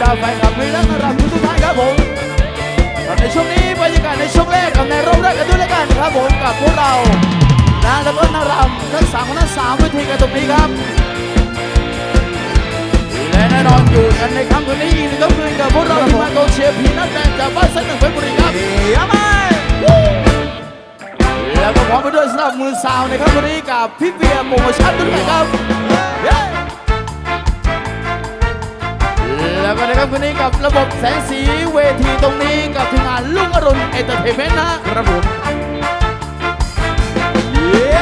ดาแฟนคลับมีนักนารำทุกท่านครับผมครับในช่วงนี้บรรยากาศในช่วงแรกกับในรอบแรกกันด้วยแล้วกันครับผมกับพวกเรานะแล้วก็นารำทั้งสามคนทั้งสามเวทีกันตรงนี้ครับ และแน่นอนอยู่กันในค่ำคืนนี้อีกหนึ่งค่ำคืนกับพวกเราที่มาโกเชียร์พีนัทแบนจากบ้านสักหนึ่งเพชรบุรีครับเยี่ยมมากแล้วก็พร้อมไปด้วยสำหรับมือซาวในค่ำคืนนี้กับพี่เบียร์โปรโมชั่นด้วยนะครับ แล้วก็ในค่ำคืนนี้กับระบบแสงสีเวทีตรงนี้กับทีมงานลุงอรุณเอนเตอร์เทนเมนต์นะครับผมเย้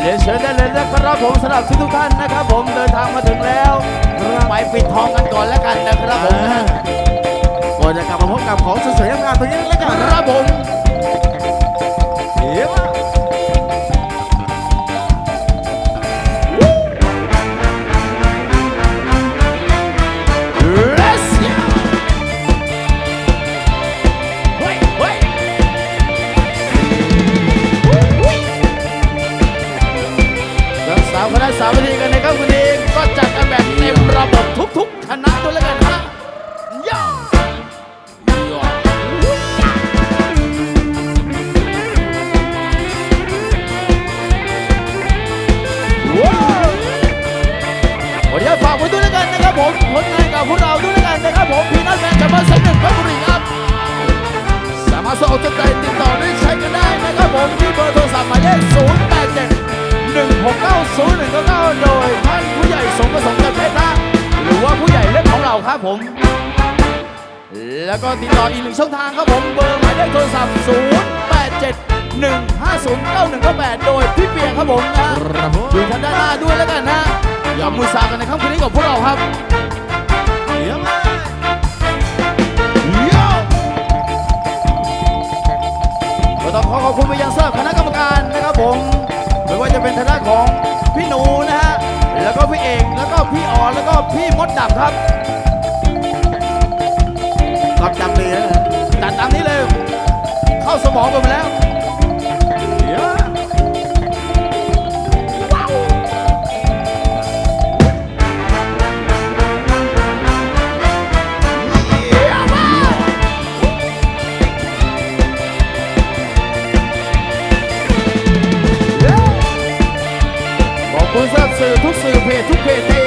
เรียนเชิญได้เลยนะครับผมสำหรับทุกๆท่านนะครับ ผมเดินทางมาถึงแล้วไปปิดทองกันก่อนแล้วกันนะครับผมนะก่อนจะกลับมาพบกับของสวยๆงามๆตรงนี้แล้วกันคนะรับผมามคณะสามวิธีกันนะครับคุณเองก็จัดกันแบบเต็มระบบทุกๆคณะด้วยแล้วกันฮะย่าย่าว้าววันนี้ฝากไว้ด้วยแล้วกันนะครับผมผลงานกับพวกเราด้วยแล้วกันนะครับผมพีนัทแมนจากบ้านสักหนึ่งเพชรบุรี 0 1 9 9โดยท่านผู้ใหญ่สมประสงค์กับเพชรนะหรือว่าผู้ใหญ่เล็กของเราครับผม แล้วก็ติดต่ออีกหนึ่งช่องทางครับผม เบอร์หมายเลขโทรศัพท์ 0 8 7 1 5 0 9 1 9 8 โดยพี่เปียครับผมนะครับผมอยู่ทางด้านหน้าด้วยแล้วกันนะอย่ามือสากันในค่ำคืนนี้กับพวกเราครับ พี่มดดับครับกลับจังเลยนะจัดตามนี้เลย เข้าสมองไปหมดแล้วเยี่ยมขอบคุณสำหรับสื่อทุกสื่อเพจทุกเพจที่ไป